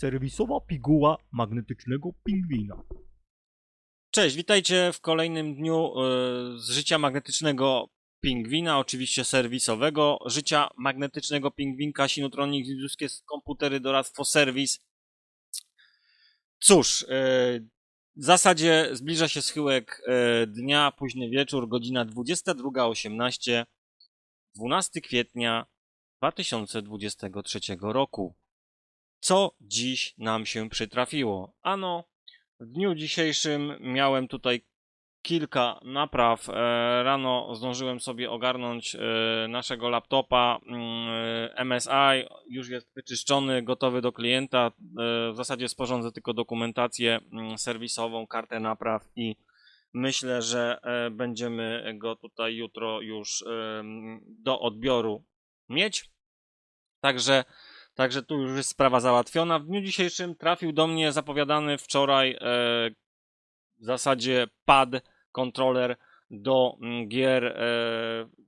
Serwisowa piguła magnetycznego pingwina. Cześć, witajcie w kolejnym dniu e, z życia magnetycznego pingwina, oczywiście serwisowego. Życia magnetycznego pingwinka, Sinutronics, Zuzkie komputery, doradztwo, serwis. Cóż, e, w zasadzie zbliża się schyłek e, dnia, późny wieczór, godzina 22.18, 12 kwietnia 2023 roku. Co dziś nam się przytrafiło? Ano, w dniu dzisiejszym miałem tutaj kilka napraw. E, Rano zdążyłem sobie ogarnąć e, naszego laptopa mm, MSI. Już jest wyczyszczony, gotowy do klienta. E, W zasadzie sporządzę tylko dokumentację mm, serwisową, kartę napraw i myślę, że e, będziemy go tutaj jutro już do odbioru mieć. Także Także tu już jest sprawa załatwiona. W dniu dzisiejszym trafił do mnie zapowiadany wczoraj e, w zasadzie pad, kontroler do mm, gier e,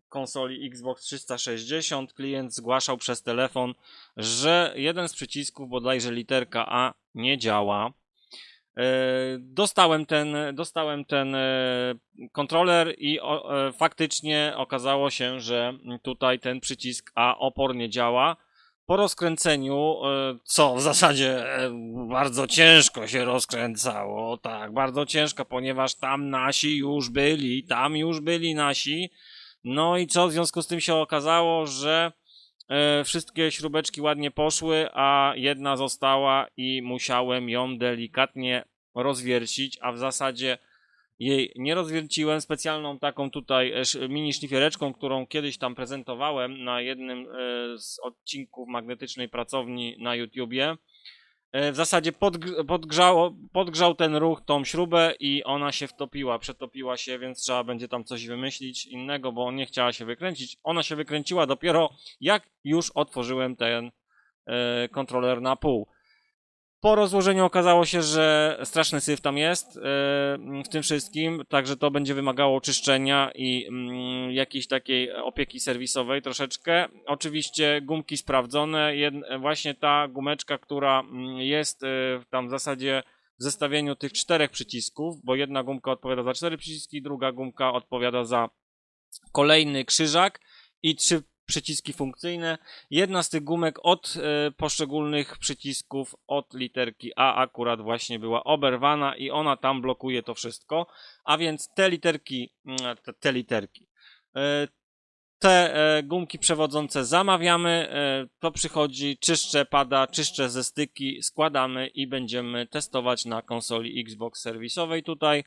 konsoli Xbox 360. Klient zgłaszał przez telefon, że jeden z przycisków, bodajże literka A, nie działa. E, Dostałem ten, dostałem ten e, kontroler i e, faktycznie okazało się, że tutaj ten przycisk A opornie działa po rozkręceniu, e, co w zasadzie e, bardzo ciężko się rozkręcało, tak, bardzo ciężko, ponieważ tam nasi już byli, tam już byli nasi. No i co w związku z tym się okazało, że e, wszystkie śrubeczki ładnie poszły, a jedna została i musiałem ją delikatnie rozwiercić, a w zasadzie jej nie rozwierciłem. Specjalną taką tutaj e, mini szlifiereczką, którą kiedyś tam prezentowałem na jednym e, z odcinków magnetycznej pracowni na YouTubie. E, W zasadzie podgr- podgrzało, podgrzał ten ruch, tą śrubę i ona się wtopiła, przetopiła się, więc trzeba będzie tam coś wymyślić innego, bo nie chciała się wykręcić. Ona się wykręciła dopiero jak już otworzyłem ten kontroler na pół. Po rozłożeniu okazało się, że straszny syf tam jest e, w tym wszystkim, także to będzie wymagało czyszczenia i mm, jakiejś takiej opieki serwisowej troszeczkę. Oczywiście gumki sprawdzone, właśnie ta gumeczka, która mm, jest e, tam w zasadzie w zestawieniu tych czterech przycisków, bo jedna gumka odpowiada za cztery przyciski, druga gumka odpowiada za kolejny krzyżak i trzy przyciski funkcyjne. Jedna z tych gumek od e, poszczególnych przycisków, od literki A akurat właśnie była oberwana i ona tam blokuje to wszystko. A więc te literki, mm, te, te literki, e, te e, gumki przewodzące zamawiamy, to przychodzi, czyszczę pada, czyszczę ze styki, składamy i będziemy testować na konsoli Xbox serwisowej tutaj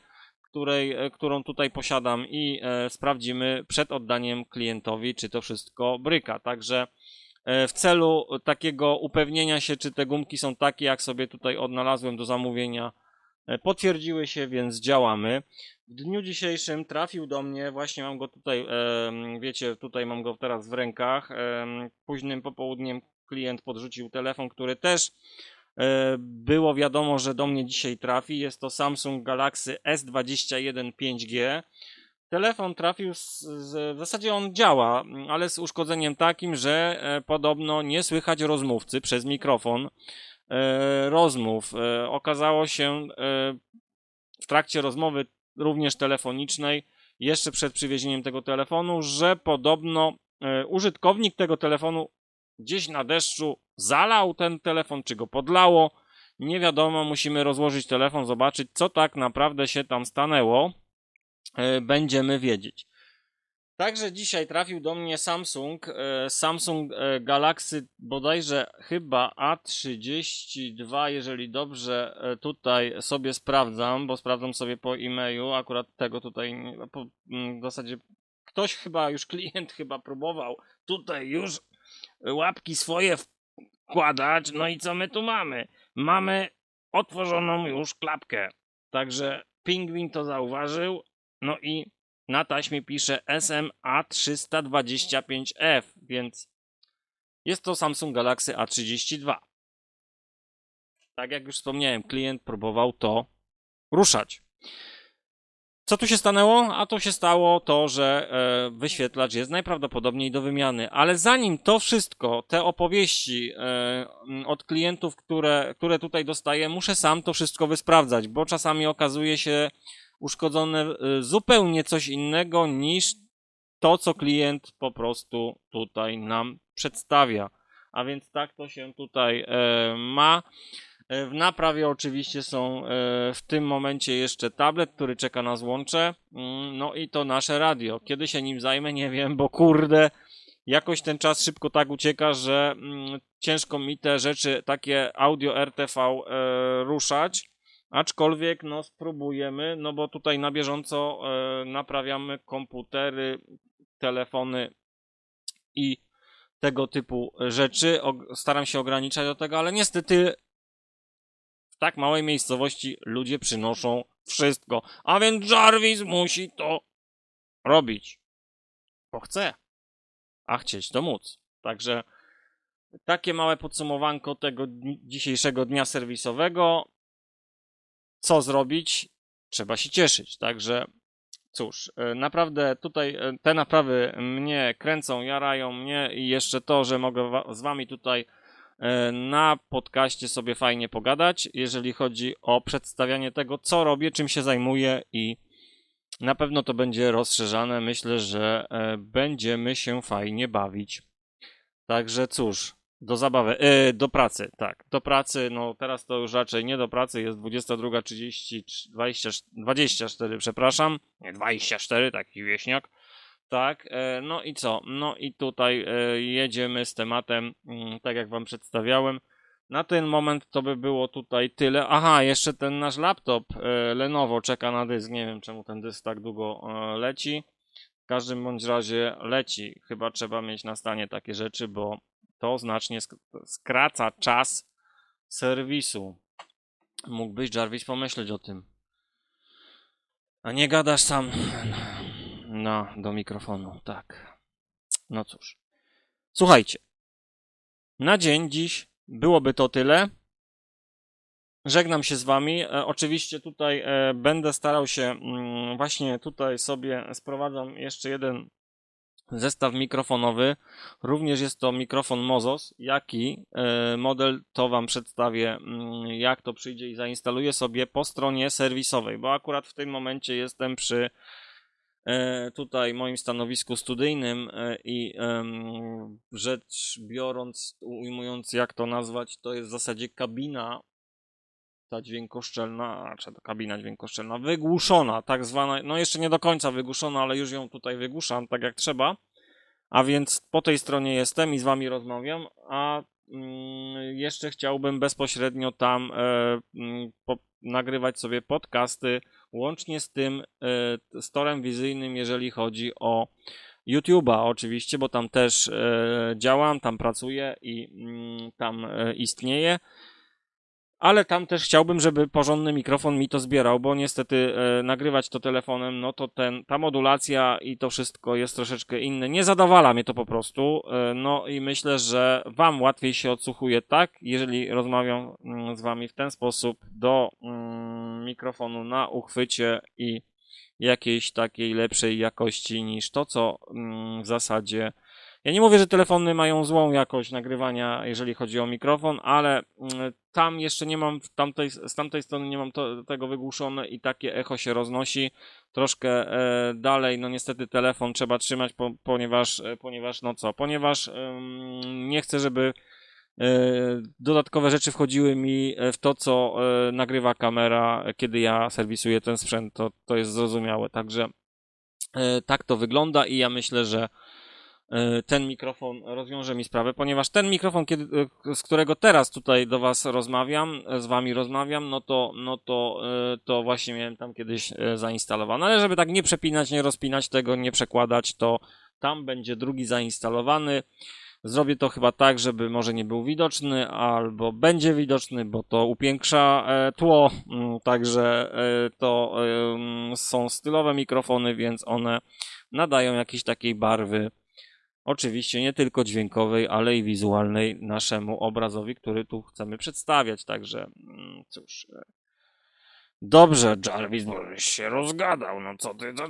której, e, którą tutaj posiadam i e, sprawdzimy przed oddaniem klientowi, czy to wszystko bryka. Także e, w celu takiego upewnienia się, czy te gumki są takie, jak sobie tutaj odnalazłem do zamówienia, potwierdziły się, więc działamy. W dniu dzisiejszym trafił do mnie, właśnie mam go tutaj, wiecie, tutaj mam go teraz w rękach. Późnym popołudniem klient podrzucił telefon, który też było wiadomo, że do mnie dzisiaj trafi. Jest to Samsung Galaxy S21 5G. Telefon trafił, z, w zasadzie on działa, ale z uszkodzeniem takim, że e, podobno nie słychać rozmówcy przez mikrofon e, rozmów. E, okazało się e, w trakcie rozmowy, również telefonicznej, jeszcze przed przywiezieniem tego telefonu, że podobno e, użytkownik tego telefonu gdzieś na deszczu zalał ten telefon, czy go podlało. Nie wiadomo, musimy rozłożyć telefon, zobaczyć, co tak naprawdę się tam stanęło. E, Będziemy wiedzieć. Także dzisiaj trafił do mnie Samsung, e, Samsung e, Galaxy bodajże chyba A32, jeżeli dobrze tutaj sobie sprawdzam, bo sprawdzam sobie po e-mailu, akurat tego tutaj mm, w zasadzie ktoś chyba już klient chyba próbował tutaj już łapki swoje wkładać, no i co my tu mamy? Mamy otworzoną już klapkę, także Pingwin to zauważył, no i na taśmie pisze SMA325F, więc jest to Samsung Galaxy A32. Tak jak już wspomniałem, klient próbował to ruszać. Co tu się stanęło? A tu się stało to, że e, wyświetlacz jest najprawdopodobniej do wymiany. Ale zanim to wszystko, te opowieści e, od klientów, które, które tutaj dostaję, muszę sam to wszystko wysprawdzać, bo czasami okazuje się uszkodzone e, zupełnie coś innego niż to, co klient po prostu tutaj nam przedstawia. A więc tak to się tutaj e, ma. E, W naprawie oczywiście są e, w tym momencie jeszcze tablet, który czeka na złącze. Mm, No i to nasze radio. Kiedy się nim zajmę, nie wiem, bo kurde, jakoś ten czas szybko tak ucieka, że mm, ciężko mi te rzeczy takie audio RTV e, ruszać. Aczkolwiek no spróbujemy, no bo tutaj na bieżąco naprawiamy komputery, telefony i tego typu rzeczy. Staram się ograniczać do tego, ale niestety tak małej miejscowości ludzie przynoszą wszystko. A więc Jarvis musi to robić. Bo chce. A chcieć to móc. Także takie małe podsumowanko tego dzisiejszego dnia serwisowego. Co zrobić? Trzeba się cieszyć. Także cóż, e, naprawdę tutaj e, te naprawy mnie kręcą, jarają mnie i jeszcze to, że mogę z wami tutaj na podcaście sobie fajnie pogadać, jeżeli chodzi o przedstawianie tego, co robię, czym się zajmuję i na pewno to będzie rozszerzane. Myślę, że e, będziemy się fajnie bawić. Także cóż, do zabawy, e, do pracy, tak, do pracy, no teraz to już raczej nie do pracy, jest 22.30, 20, 24, przepraszam, nie 24, taki wieśniak, tak, e, no i co, no i tutaj e, jedziemy z tematem, mm, tak jak wam przedstawiałem, na ten moment to by było tutaj tyle. Aha, jeszcze ten nasz laptop e, Lenovo czeka na dysk. Nie wiem czemu ten dysk tak długo leci. W każdym bądź razie leci. Chyba trzeba mieć na stanie takie rzeczy, bo to znacznie sk- skraca czas serwisu. Mógłbyś, Jarvis, pomyśleć o tym. A nie gadasz sam. No, do mikrofonu, tak. No cóż. Słuchajcie. Na dzień dziś byłoby to tyle. Żegnam się z Wami. E, oczywiście tutaj e, będę starał się, mm, właśnie tutaj sobie sprowadzam jeszcze jeden zestaw mikrofonowy. Również jest to mikrofon Mozos. Jaki e, model to Wam przedstawię, mm, jak to przyjdzie i zainstaluję sobie po stronie serwisowej, bo akurat w tym momencie jestem przy tutaj moim stanowisku studyjnym e, i rzecz biorąc, ujmując jak to nazwać, to jest w zasadzie kabina ta dźwiękoszczelna, czy to kabina dźwiękoszczelna, wygłuszona, tak zwana, no jeszcze nie do końca wygłuszona, ale już ją tutaj wygłuszam tak jak trzeba. A więc po tej stronie jestem i z wami rozmawiam, a mm, jeszcze chciałbym bezpośrednio tam e, po, nagrywać sobie podcasty, łącznie z tym e, storem wizyjnym, jeżeli chodzi o YouTube'a oczywiście, bo tam też e, działam, tam pracuję i mm, tam istnieje. Ale tam też chciałbym, żeby porządny mikrofon mi to zbierał, bo niestety e, nagrywać to telefonem, no to ten, ta modulacja i to wszystko jest troszeczkę inne. Nie zadawala mnie to po prostu. E, no i myślę, że Wam łatwiej się odsłuchuje tak, jeżeli rozmawiam mm, z Wami w ten sposób do mm, mikrofonu na uchwycie i jakiejś takiej lepszej jakości niż to, co mm, w zasadzie. Ja nie mówię, że telefony mają złą jakość nagrywania, jeżeli chodzi o mikrofon, ale mm, tam jeszcze nie mam, tamtej, z tamtej strony nie mam to, tego wygłuszone i takie echo się roznosi. Troszkę e, dalej, no niestety telefon trzeba trzymać, po, ponieważ, e, ponieważ, no co, ponieważ nie chcę, żeby e, dodatkowe rzeczy wchodziły mi e, w to, co nagrywa kamera, kiedy ja serwisuję ten sprzęt. To, to jest zrozumiałe. Także tak to wygląda i ja myślę, że ten mikrofon rozwiąże mi sprawę, ponieważ ten mikrofon, kiedy, e, z którego teraz tutaj do Was rozmawiam, e, z Wami rozmawiam, no to, no to, e, to właśnie miałem tam kiedyś e, zainstalowane. Ale żeby tak nie przepinać, nie rozpinać tego, nie przekładać, to tam będzie drugi zainstalowany. Zrobię to chyba tak, żeby może nie był widoczny, albo będzie widoczny, bo to upiększa e, tło. Mm, Także e, to są stylowe mikrofony, więc one nadają jakiejś takiej barwy. Oczywiście nie tylko dźwiękowej, ale i wizualnej naszemu obrazowi, który tu chcemy przedstawiać. Także mm, cóż. e, Dobrze, Jarvis, bo się rozgadał. No co ty, no,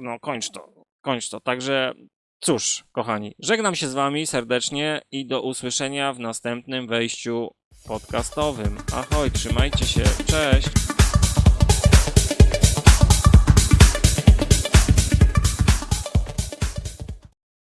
no kończ to, kończ to. Także cóż, kochani, żegnam się z wami serdecznie i do usłyszenia w następnym wejściu podcastowym. Ahoj, trzymajcie się, cześć!